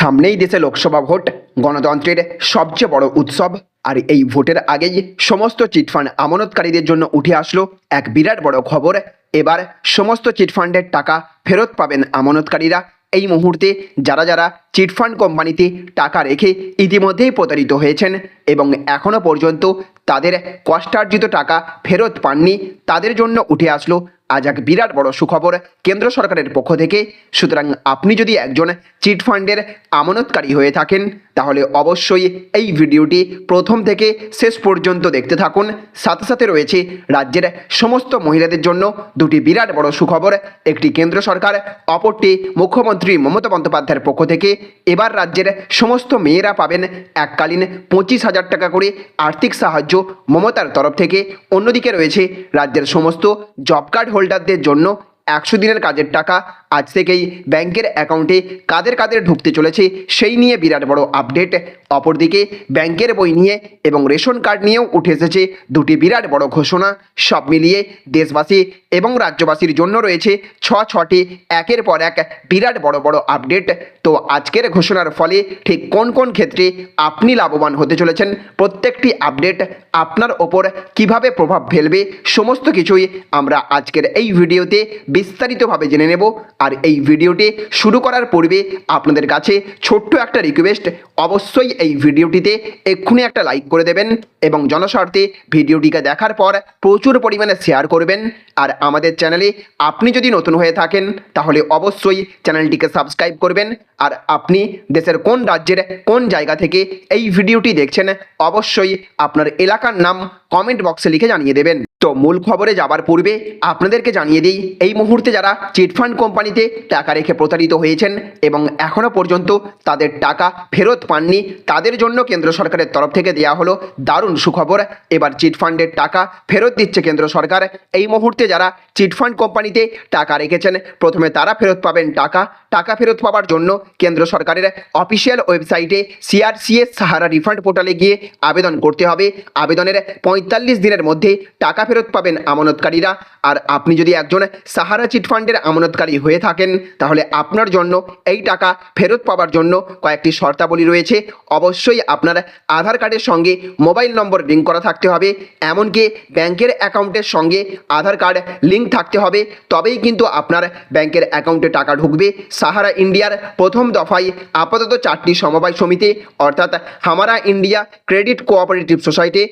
সামনেই দেশে লোকসভা ভোট। গণতন্ত্রের সবচেয়ে বড় উৎসব। আর এই ভোটের আগেই সমস্ত চিটফান্ড আমানতকারীদের জন্য উঠে আসলো এক বিরাট বড় খবর। এবার সমস্ত চিটফান্ডের টাকা ফেরত পাবেন আমানতকারীরা। এই মুহূর্তে যারা যারা চিটফান্ড কোম্পানিতে টাকা রেখে ইতিমধ্যেই প্রতারিত হয়েছেন এবং এখনও পর্যন্ত তাদের কষ্টার্জিত টাকা ফেরত পাননি, তাদের জন্য উঠে আসলো আজ এক বিরাট বড় সুখবর কেন্দ্র সরকারের পক্ষ থেকে। সুতরাং আপনি যদি একজন চিটফান্ডের আমানতকারী হয়ে থাকেন, তাহলে অবশ্যই এই ভিডিওটি প্রথম থেকে শেষ পর্যন্ত দেখতে থাকুন। সাথে সাথে রয়েছে রাজ্যের সমস্ত মহিলাদের জন্য দুটি বিরাট বড় সুখবর। একটি কেন্দ্র সরকার, অপরটি মুখ্যমন্ত্রী মমতা বন্দ্যোপাধ্যায়ের পক্ষ থেকে। এবার রাজ্যের সমস্ত মেয়েরা পাবেন এককালীন পঁচিশ হাজার টাকা করে আর্থিক সাহায্য মমতার তরফ থেকে। অন্যদিকে রয়েছে রাজ্যের সমস্ত জব কার্ড হোল্ডারদের জন্য একশো দিনের কাজের টাকা আজ থেকেই ব্যাংকের অ্যাকাউন্টে কাদের কাদের ঢুকতে চলেছে সেই নিয়ে বিরাট বড় আপডেট। অপরদিকে ব্যাংকের বই নিয়ে এবং রেশন কার্ড নিয়েও উঠে এসেছে দুটি বিরাট বড় ঘোষণা। সব মিলিয়ে দেশবাসী এবং রাজ্যবাসীর জন্য রয়েছে ছ ছটি একের পর এক বিরাট বড় বড় আপডেট। তো আজকের ঘোষণার ফলে ঠিক কোন কোন ক্ষেত্রে আপনি লাভবান হতে চলেছেন? প্রত্যেকটি আপডেট আপনার ওপর কীভাবে প্রভাব ফেলবে? সমস্ত কিছুই আমরা আজকের এই ভিডিওতে বিস্তারিতভাবে জেনে নেব। আর এই ভিডিওটি শুরু করার পূর্বে আপনাদের কাছে ছোট্ট একটা রিকোয়েস্ট অবশ্যই এই ভিডিওটিতে এক্ষুনি একটা লাইক করে দেবেন এবং জনস্বার্থে ভিডিওটিকে দেখার পর প্রচুর পরিমাণে শেয়ার করবেন। আর আমাদের চ্যানেলে আপনি যদি নতুন হয়ে থাকেন, তাহলে অবশ্যই চ্যানেলটিকে সাবস্ক্রাইব করবেন। আর আপনি দেশের কোন রাজ্যের কোন জায়গা থেকে এই ভিডিওটি দেখছেন, অবশ্যই আপনার এলাকার নাম কমেন্ট বক্সে লিখে জানিয়ে দেবেন। তো মূল খবরে যাবার পূর্বে আপনাদেরকে জানিয়ে দিই, এই মুহূর্তে যারা চিটফান্ড কোম্পানিতে টাকা রেখে প্রতারিত হয়েছেন এবং এখনও পর্যন্ত তাদের টাকা ফেরত পাননি, তাদের জন্য কেন্দ্র সরকারের তরফ থেকে দেওয়া হলো দারুণ সুখবর। এবার চিটফান্ডের টাকা ফেরত দিচ্ছে কেন্দ্র সরকার। এই মুহূর্তে যারা চিটফান্ড কোম্পানিতে টাকা রেখেছেন, প্রথমে তারা ফেরত পাবেন টাকা। টাকা ফেরত পাওয়ার জন্য কেন্দ্র সরকারের অফিসিয়াল ওয়েবসাইটে সিআরসিএস সাহারা রিফান্ড পোর্টালে গিয়ে আবেদন করতে হবে। আবেদনের পঁয়তাল্লিশ দিনের মধ্যে টাকা ফেরত পাবেন আমানতকারীরা। আর আপনি যদি একজন সাহারা চিটফান্ডের আমানতকারী হয়ে থাকেন, তাহলে আপনার জন্য এই টাকা ফেরত পাওয়ার জন্য কয়েকটি শর্তাবলী রয়েছে। অবশ্যই আপনার আধার কার্ডের সঙ্গে মোবাইল নম্বর লিঙ্ক করা থাকতে হবে, এমনকি ব্যাংকের অ্যাকাউন্টের সঙ্গে আধার কার্ড লিঙ্ক থাকতে হবে। তবেই কিন্তু আপনার ব্যাংকের অ্যাকাউন্টে টাকা ঢুকবে। সাহারা ইন্ডিয়ার প্রথম দফায় আপাতত চারটি সমবায় সমিতি, অর্থাৎ Hamara India credit cooperative society,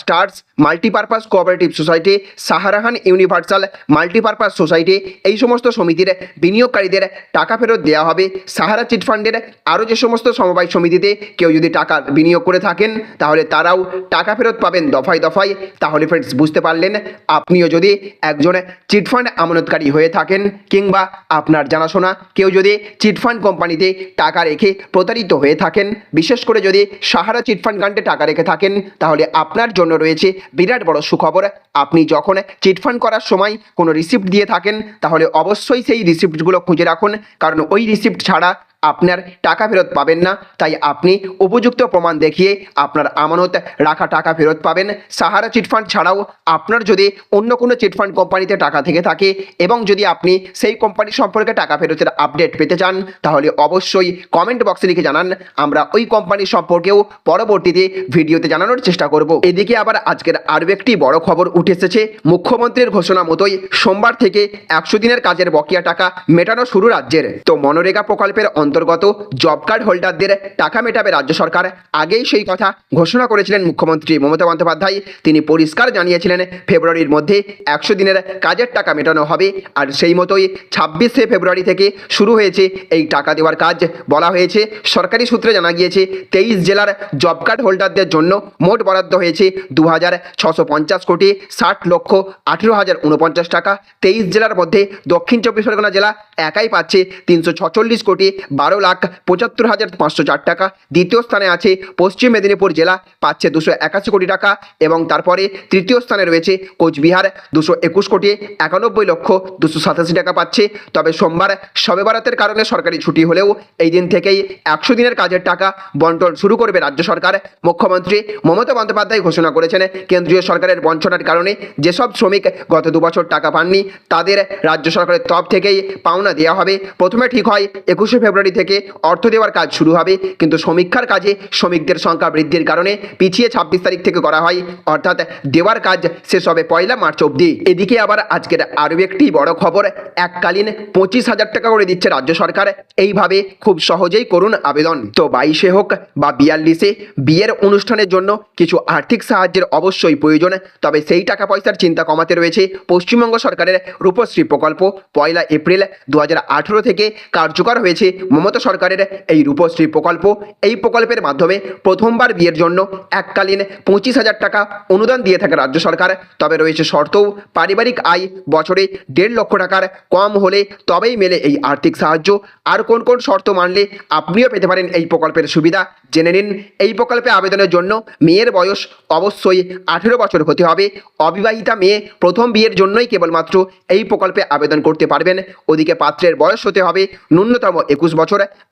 stars multipurpose cooperative society, সাহারাহান universal, multipurpose society, এই সমস্ত সমিতির বিনিয়োগকারীদের টাকা ফেরত দেওয়া হবে। সাহারা চিটফান্ডের আরও যে সমস্ত সমবায় সমিতিতে কেউ যদি টাকা বিনিয়োগ করে থাকেন, তাহলে তারাও টাকা ফেরত পাবেন দফায় দফায়। তাহলে ফ্রেন্ডস বুঝতে পারলেন? আপনিও যদি একজন চিটফান্ড আমানতকারী হয়ে থাকেন, কিংবা আপনার জানাশোনা, কেউ যদি চিটফান্ড কোম্পানিতে টাকা রেখে প্রতারিত হয়ে থাকেন, বিশেষ করে যদি সাহারা চিটফান্ড কান্টে টাকা রেখে থাকেন, তাহলে আপনার জন্য রয়েছে বিরাট বড় সুখবর। আপনি যখন চিটফান্ড করার সময় কোনো রিসিপ্ট দিয়ে থাকেন, তাহলে অবশ্যই সেই রিসিপ্টগুলো খুঁজে রাখুন। কারণ ওই রিসিপ্ট ছাড়া আপনার টাকা ফেরত পাবেন না। তাই আপনি উপযুক্ত প্রমাণ দেখিয়ে আপনার আমানত রাখা টাকা ফেরত পাবেন। সাহারা চিটফান্ড ছাড়াও আপনার যদি অন্য কোনো চিটফান্ড কোম্পানিতে টাকা থেকে থাকে এবং যদি আপনি সেই কোম্পানি সম্পর্কে টাকা ফেরতের আপডেট পেতে চান, তাহলে অবশ্যই কমেন্ট বক্সে লিখে জানান। আমরা ওই কোম্পানি সম্পর্কেও পরবর্তীতে ভিডিওতে জানানোর চেষ্টা করব। এদিকে আবার আজকের আরও একটি বড় খবর উঠে এসেছে। মুখ্যমন্ত্রীর ঘোষণা মতোই সোমবার থেকে একশো দিনের কাজের বকেয়া টাকা মেটানো শুরু রাজ্যের। তো মনরেগা প্রকল্পের অন্তর্গত জব কার্ড হোল্ডারদের টাকা মেটাবে রাজ্য সরকার। আগেই সেই কথা ঘোষণা করেছিলেন মুখ্যমন্ত্রী মমতা বন্দ্যোপাধ্যায়। তিনি পরিষ্কার জানিয়েছিলেন, ফেব্রুয়ারির মধ্যে একশো দিনের কাজের টাকা মেটানো হবে। আর সেই মতোই ছাব্বিশে ফেব্রুয়ারি থেকে শুরু হয়েছে এই টাকা দেওয়ার কাজ বলা হয়েছে। সরকারি সূত্রে জানা গিয়েছে, তেইশ জেলার জব কার্ড হোল্ডারদের জন্য মোট বরাদ্দ হয়েছে দু হাজার ছশো পঞ্চাশ কোটি ষাট লক্ষ আঠেরো হাজার উনপঞ্চাশ টাকা। তেইশ জেলার মধ্যে দক্ষিণ চব্বিশ পরগনা জেলা একাই পাচ্ছে তিনশো ছচল্লিশ কোটি বারো লাখ পঁচাত্তর হাজার পাঁচশো চার টাকা। দ্বিতীয় স্থানে আছে পশ্চিম মেদিনীপুর জেলা, পাচ্ছে দুশো একাশি কোটি টাকা এবং তারপরে তৃতীয় স্থানে রয়েছে কোচবিহার, দুশো একুশ কোটি একানব্বই লক্ষ দুশো সাতাশি টাকা পাচ্ছে। তবে সোমবার শবে বারাতের কারণে সরকারি ছুটি হলেও এই দিন থেকেই একশো দিনের কাজের টাকা বন্টন শুরু করবে রাজ্য সরকার। মুখ্যমন্ত্রী মমতা বন্দ্যোপাধ্যায় ঘোষণা করেছেন, কেন্দ্রীয় সরকারের বঞ্চনার কারণে যেসব শ্রমিক গত দুবছর টাকা পাননি, তাদের রাজ্য সরকারের তরফ থেকেই পাওনা দেওয়া হবে। প্রথমে ঠিক হয় একুশে ফেব্রুয়ারি জানুয়ারি থেকে অর্থ দেওয়ার কাজ শুরু হবে। কিন্তু সমীক্ষার কাজে শ্রমিকদের সংখ্যা বৃদ্ধির কারণে পিছিয়ে ছাব্বিশ তারিখ থেকে করা হয়। অর্থাৎ দেওয়ার কাজ শেষ হবে পয়লা মার্চ অবধি। এদিকে আবার আজকের আরও একটি বড় খবর, এককালীন পঁচিশ হাজার টাকা করে দিচ্ছে রাজ্য সরকার। এইভাবে খুব সহজেই করুন আবেদন। তো বাইশে হোক বা বিয়াল্লিশে, বিয়ের অনুষ্ঠানের জন্য কিছু আর্থিক সাহায্যের অবশ্যই প্রয়োজন। তবে সেই টাকা পয়সার চিন্তা কমাতে রয়েছে পশ্চিমবঙ্গ সরকারের রূপশ্রী প্রকল্প। পয়লা এপ্রিল দু হাজার আঠারো থেকে কার্যকর হয়েছে মমতা সরকারের এই রূপশ্রী প্রকল্প, এই প্রকল্পের মাধ্যমে প্রথমবার বিয়ের জন্য এককালীন পঁচিশ হাজার টাকা অনুদান দিয়ে থাকে রাজ্য সরকার। তবে রয়েছে শর্তও, পারিবারিক আয় বছরে দেড় লক্ষ টাকার কম হলে তবেই মেলে এই আর্থিক সাহায্য। আর কোন কোন শর্ত মানলে আপনিও পেতে পারেন এই প্রকল্পের সুবিধা? জেনে নিন, এই প্রকল্পে আবেদনের জন্য মেয়ের বয়স অবশ্যই আঠেরো বছর হতে হবে। অবিবাহিতা মেয়ে প্রথম বিয়ের জন্যই কেবলমাত্র এই প্রকল্পে আবেদন করতে পারবেন। ওদিকে পাত্রের বয়স হতে হবে ন্যূনতম একুশ বছর।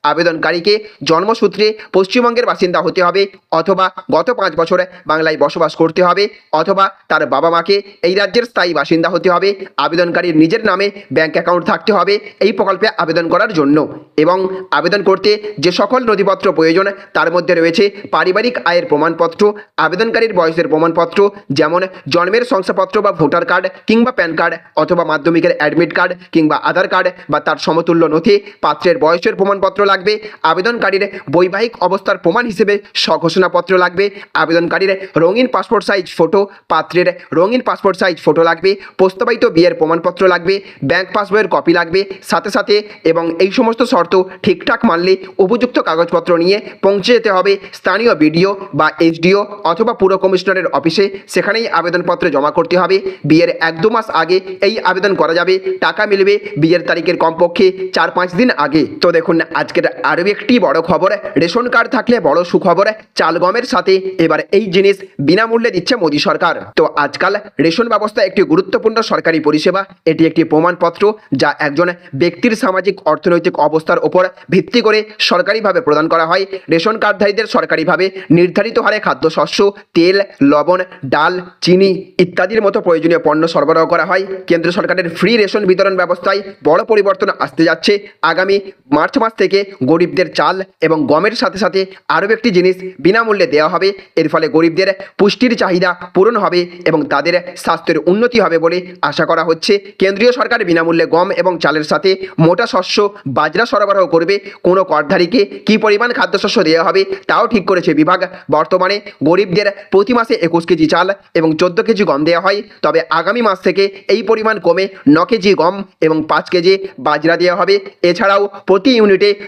আবেদনকারীকে জন্মসূত্রে পশ্চিমবঙ্গের বাসিন্দা হতে হবে অথবা গত পাঁচ বছর বাংলায় বসবাস করতে হবে অথবা তার বাবা মাকে এই রাজ্যের স্থায়ী বাসিন্দা হতে হবে। আবেদনকারীর নিজের নামে ব্যাংক অ্যাকাউন্ট থাকতে হবে এই প্রকল্পে আবেদন করার জন্য এবং আবেদন করতে যে সকল নথিপত্র প্রয়োজন তার মধ্যে রয়েছে পারিবারিক আয়ের প্রমাণপত্র, আবেদনকারীর বয়সের প্রমাণপত্র, যেমন জন্মের শংসাপত্র বা ভোটার কার্ড কিংবা প্যান কার্ড অথবা মাধ্যমিকের অ্যাডমিট কার্ড কিংবা আধার কার্ড বা তার সমতুল্য নথি, পাত্রের বয়সের প্রমাণপত্র লাগবে, আবেদনকারীর বৈবাহিক অবস্থার প্রমাণ হিসেবে স্বঘোষণাপত্র লাগবে, আবেদনকারীর রঙিন পাসপোর্ট সাইজ ফটো পাত্রের রঙিন পাসপোর্ট সাইজ ফটো লাগবে, প্রস্তাবিত বিয়ের প্রমাণপত্র লাগবে ব্যাংক পাসবইয়ের কপি লাগবে, সাথে সাথে এবং এই সমস্ত শর্ত ঠিকঠাক মানলে উপযুক্ত কাগজপত্র নিয়ে পৌঁছে যেতে হবে, স্থানীয় বিডিও বা এইচডিও অথবা পুর কমিশনারের অফিসে, সেখানেই আবেদনপত্র জমা করতে হবে, বিয়ের এক দু মাস আগে এই আবেদন করা যাবে, টাকা মিলবে বিয়ের তারিখের কমপক্ষে চার পাঁচ দিন আগে। তো দেখুন আজকের আরও একটি বড় খবর। রেশন কার্ড থাকলে বড় সুখবর। চাল গমের সাথে এবার এই জিনিস বিনামূল্যে দিচ্ছে মোদী সরকার। তো আজকাল রেশন ব্যবস্থা একটি গুরুত্বপূর্ণ সরকারি পরিষেবা। এটি একটি প্রমাণপত্র যা একজন ব্যক্তির সামাজিক অর্থনৈতিক অবস্থার ওপর ভিত্তি করে সরকারিভাবে প্রদান করা হয়। রেশন কার্ডধারীদের সরকারিভাবে নির্ধারিত হারে খাদ্যশস্য, তেল, লবণ, ডাল, চিনি ইত্যাদির মতো প্রয়োজনীয় পণ্য সরবরাহ করা হয়। কেন্দ্র সরকারের ফ্রি রেশন বিতরণ ব্যবস্থায় বড় পরিবর্তন আসতে যাচ্ছে। আগামী মার্চ মাস থেকে গরিবদের চাল এবং গমের সাথে সাথে আরও একটি জিনিস বিনামূল্যে দেওয়া হবে। এর ফলে গরিবদের পুষ্টির চাহিদা পূরণ হবে এবং তাদের স্বাস্থ্যের উন্নতি হবে বলে আশা করা হচ্ছে। কেন্দ্রীয় সরকার বিনামূল্যে গম এবং চালের সাথে মোটা শস্য, বাজরা সরবরাহ করবে। কোনো করধারীকে কী পরিমাণ খাদ্যশস্য দেওয়া হবে তাও ঠিক করেছে বিভাগ। বর্তমানে গরিবদের প্রতি মাসে একুশ কেজি চাল এবং চোদ্দ কেজি গম দেওয়া হয়। তবে আগামী মাস থেকে এই পরিমাণ কমে ন কেজি গম এবং পাঁচ কেজি বাজরা দেওয়া হবে। এছাড়াও প্রতি ইউনিটে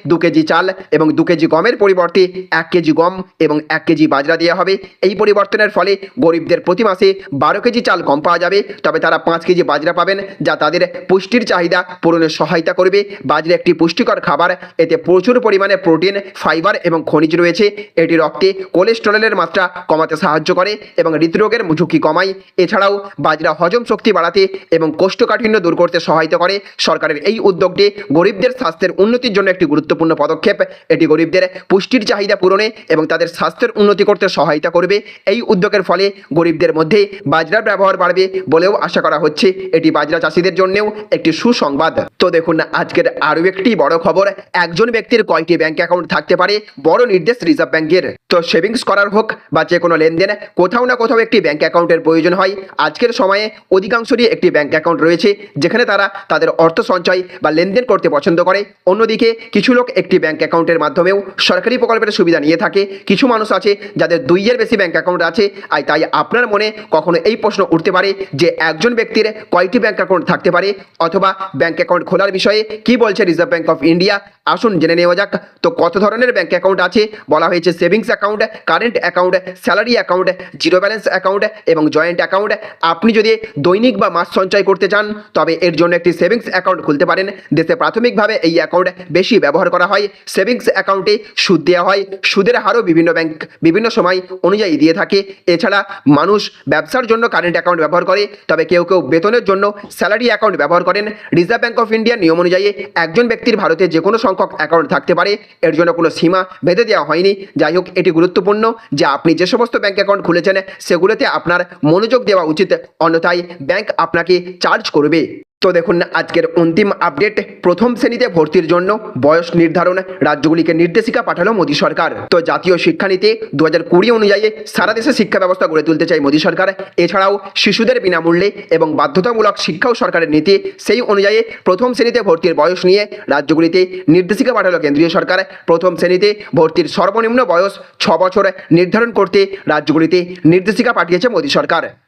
দু কেজি চাল এবং দু কেজি গমের পরিবর্তে এক কেজি গম এবং এক কেজি বাজরা দেওয়া হবে। এই পরিবর্তনের ফলে গরিবদের প্রতি মাসে বারো কেজি চাল কম পাওয়া যাবে। তবে তারা পাঁচ কেজি বাজরা পাবেন, যা তাদের পুষ্টির চাহিদা পূরণে সহায়তা করবে। বাজরা একটি পুষ্টিকর খাবার, এতে প্রচুর পরিমাণে প্রোটিন, ফাইবার এবং খনিজ রয়েছে। এটি রক্তে কোলেস্টেরলের মাত্রা কমাতে সাহায্য করে এবং হৃদরোগের ঝুঁকি কমায়। এছাড়াও বাজরা হজম শক্তি বাড়াতে এবং কোষ্ঠকাঠিন্য দূর করতে সহায়তা করে। সরকারের এই উদ্যোগটি গরিবদের স্বাস্থ্যের উন্নতির জন্য একটি গুরুত্বপূর্ণ পদক্ষেপ। এটি গরিবদের পুষ্টির চাহিদা পূরণে এবং তাদের স্বাস্থ্যের উন্নতি করতে সহায়তা করবে। এই উদ্যোগের ফলে গরিবদের মধ্যে বাজরার ব্যবহার বাড়বে বলেও আশা করা হচ্ছে। এটি বাজরা চাষিদের জন্যও একটি সুসংবাদ। তো দেখুন, আজকের আরও একটি বড় খবর। একজন ব্যক্তির কয়টি ব্যাংক অ্যাকাউন্ট থাকতে পারে, বড় নির্দেশ রিজার্ভ ব্যাংকের। তো সেভিংস করার হোক বা যে কোনো লেনদেন, কোথাও না কোথাও একটি ব্যাংক অ্যাকাউন্টের প্রয়োজন হয়। আজকের সময়ে অধিকাংশরই একটি ব্যাংক অ্যাকাউন্ট রয়েছে, যেখানে তারা তাদের অর্থ সঞ্চয় বা লেনদেন করতে পছন্দ করে। অন্যদিকে কিছু লোক একটি ব্যাঙ্ক অ্যাকাউন্টের মাধ্যমেও সরকারি প্রকল্পের সুবিধা নিয়ে থাকে। কিছু মানুষ আছে যাদের দুইয়ের বেশি ব্যাঙ্ক অ্যাকাউন্ট আছে। আর তাই আপনার মনে কখনো এই প্রশ্ন উঠতে পারে যে একজন ব্যক্তির কয়টি ব্যাঙ্ক অ্যাকাউন্ট থাকতে পারে? অথবা ব্যাঙ্ক অ্যাকাউন্ট খোলার বিষয়ে কি বলছে রিজার্ভ ব্যাঙ্ক অফ ইন্ডিয়া আসুন জেনে নেওয়া যাক। তো কত ধরনের ব্যাঙ্ক অ্যাকাউন্ট আছে? বলা হয়েছে savings account current account salary account zero balance account এবং জয়েন্ট অ্যাকাউন্ট আপনি যদি দৈনিক বা মাস সঞ্চয় করতে চান, তবে এর জন্য একটি সেভিংস অ্যাকাউন্ট খুলতে পারেন। দেশে প্রাথমিকভাবে এই অ্যাকাউন্ট বেশি ব্যবহার করা হয়। সেভিংস অ্যাকাউন্টে সুদ দেওয়া হয়। সুদের হারও বিভিন্ন ব্যাংক বিভিন্ন সময় অনুযায়ী দিয়ে থাকে। এছাড়া মানুষ ব্যবসার জন্য কারেন্ট অ্যাকাউন্ট ব্যবহার করে, তবে কেউ কেউ বেতনের জন্য স্যালারি অ্যাকাউন্ট ব্যবহার করেন। রিজার্ভ ব্যাঙ্ক অফ ইন্ডিয়ার নিয়ম অনুযায়ী একজন ব্যক্তির ভারতে যে কোনো সংখ্যক অ্যাকাউন্ট থাকতে পারে। এর জন্য কোনো সীমা বেঁধে দেওয়া হয়নি। যাই হোক, এটি গুরুত্বপূর্ণ যে আপনি যে সমস্ত ব্যাঙ্ক অ্যাকাউন্ট খুলেছেন, সেগুলোতে আপনার মনোযোগ দেওয়া উচিত। অন্যথায় ব্যাংক আপনাকে চার্জ করবে। তো দেখুন আজকের অন্তিম আপডেট প্রথম শ্রেণীতে ভর্তির জন্য বয়স নির্ধারণ রাজ্যগুলিকে নির্দেশিকা পাঠালো মোদী সরকার। তো জাতীয় শিক্ষানীতি দু হাজার কুড়ি অনুযায়ী সারা দেশে শিক্ষা ব্যবস্থা গড়ে তুলতে চায় মোদী সরকার। এছাড়াও শিশুদের বিনামূল্যে এবং বাধ্যতামূলক শিক্ষাও সরকারের নীতি, সেই অনুযায়ী প্রথম শ্রেণীতে ভর্তির বয়স নিয়ে রাজ্যগুলিতে নির্দেশিকা পাঠালো কেন্দ্রীয় সরকার। প্রথম শ্রেণীতে ভর্তির সর্বনিম্ন বয়স ছ বছর নির্ধারণ করতে রাজ্যগুলিতে নির্দেশিকা পাঠিয়েছে মোদী সরকার।